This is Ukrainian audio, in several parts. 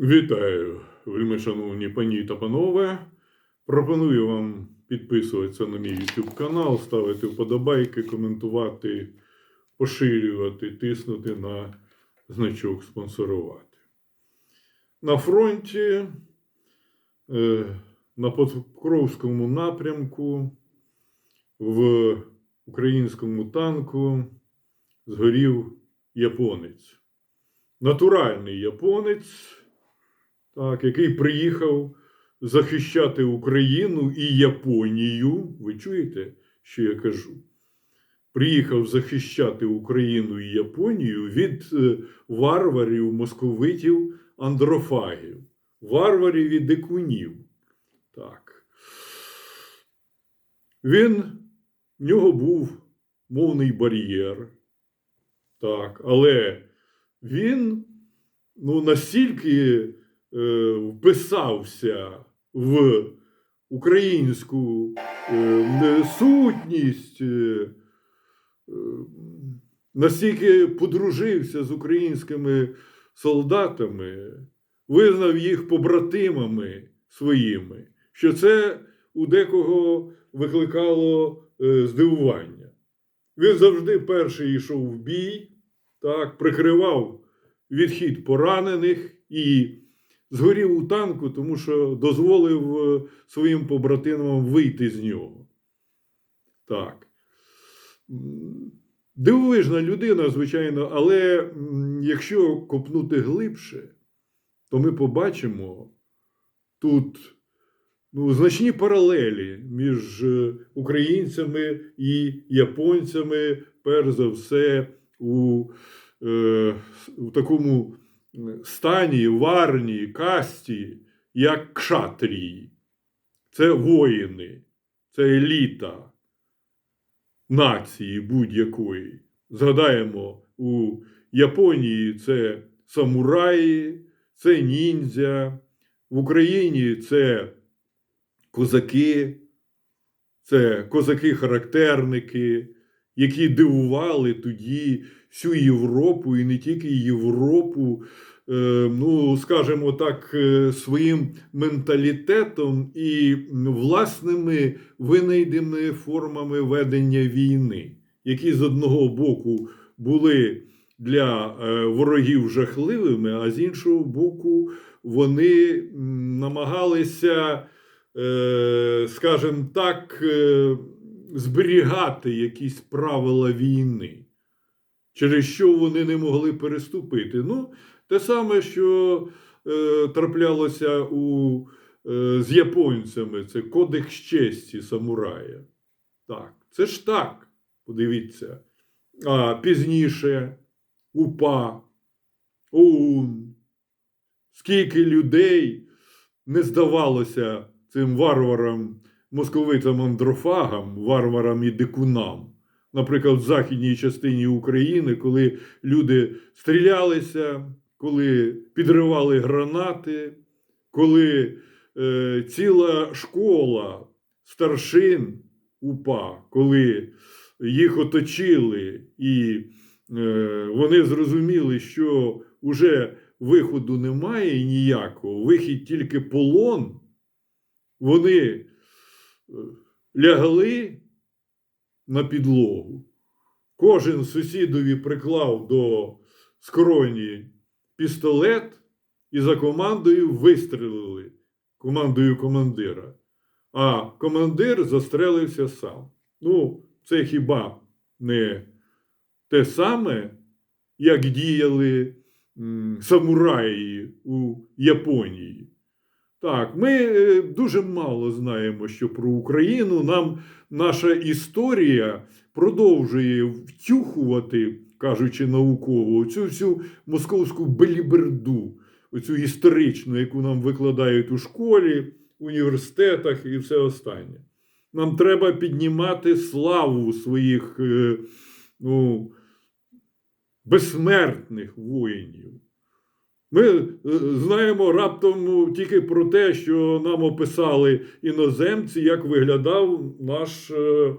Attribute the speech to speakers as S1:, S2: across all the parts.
S1: Вітаю, вельми шановні пані та панове. Пропоную вам підписуватися на мій YouTube канал, ставити вподобайки, коментувати, поширювати, тиснути на значок спонсорувати. На фронті, е, на Покровському напрямку, в українському танку згорів японець. Натуральний японець так, який приїхав захищати Україну і Японію. Ви чуєте, що я кажу? Приїхав захищати Україну і Японію від е, варварів, московитів, андрофагів, варварів і дикунів. Так. Він, в нього був мовний бар'єр. Так, але він ну, настільки вписався в українську е, сутність, е, е, настільки подружився з українськими солдатами, визнав їх побратимами своїми, що це у декого викликало е, здивування. Він завжди перший йшов в бій, так, прикривав відхід поранених і згорів у танку, тому що дозволив е, своїм побратимам вийти з нього. Так. Дивовижна людина, звичайно, але якщо копнути глибше, то ми побачимо тут ну, значні паралелі між е, українцями і японцями, перш за все, у, е, у такому стані, варні, касті, як кшатрії. Це воїни, це еліта нації будь-якої. Згадаємо, у Японії це самураї, це ніндзя, в Україні це козаки, це козаки-характерники, які дивували тоді всю Європу і не тільки Європу, е, ну, скажімо так, е, своїм менталітетом і власними винайденими формами ведення війни, які з одного боку були для е, ворогів жахливими, а з іншого боку, вони намагалися, е, скажімо так, зберігати якісь правила війни, через що вони не могли переступити. Ну, те саме, що е, траплялося у, е, з японцями, це кодекс честі самурая. Так, це ж так, подивіться. А пізніше УПА, ОУН, скільки людей не здавалося цим варварам, московитам андрофагам, варварам і дикунам. Наприклад, в західній частині України, коли люди стрілялися, коли підривали гранати, коли е, ціла школа старшин УПА, коли їх оточили, і е, вони зрозуміли, що вже виходу немає ніякого, вихід тільки полон, вони е, лягли на підлогу. Кожен сусідові приклав до скроні пістолет і за командою вистрелили командою командира. А командир застрелився сам. Ну, це хіба не те саме, як діяли самураї у Японії. Так, ми е, дуже мало знаємо, що про Україну. Нам наша історія продовжує втюхувати, кажучи науково, цю всю московську беліберду, оцю історичну, яку нам викладають у школі, університетах і все останнє. Нам треба піднімати славу своїх е, ну, безсмертних воїнів. Ми е, знаємо раптом ну, тільки про те, що нам описали іноземці, як виглядав наш е,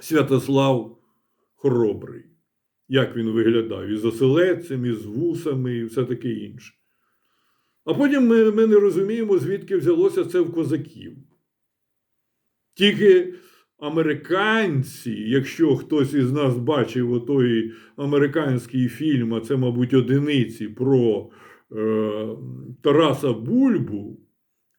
S1: Святослав Хоробрий. Як він виглядав із оселедцем, із вусами і все таке інше. А потім ми, ми не розуміємо, звідки взялося це в козаків. Тільки американці, якщо хтось із нас бачив отой американський фільм, а це, мабуть, одиниці про е, Тараса Бульбу,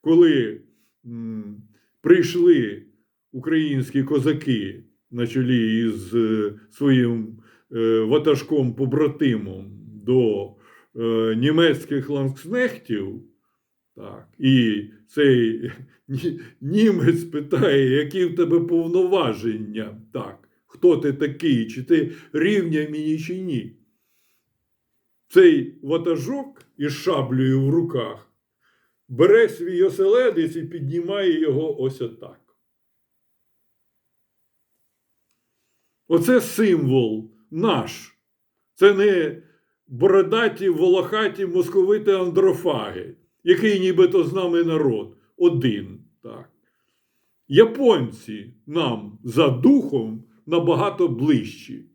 S1: коли м, прийшли українські козаки на чолі із е, своїм е, ватажком побратимом до е, німецьких ланкснехтів, так, і цей німець питає, які в тебе повноваження, так, хто ти такий, чи ти рівня мені, чи ні. Цей ватажок із шаблею в руках бере свій оселедець і піднімає його ось отак. Оце символ наш. Це не бородаті, волохаті, московити андрофаги, який нібито з нами народ. Один. Так. Японці нам за духом набагато ближчі.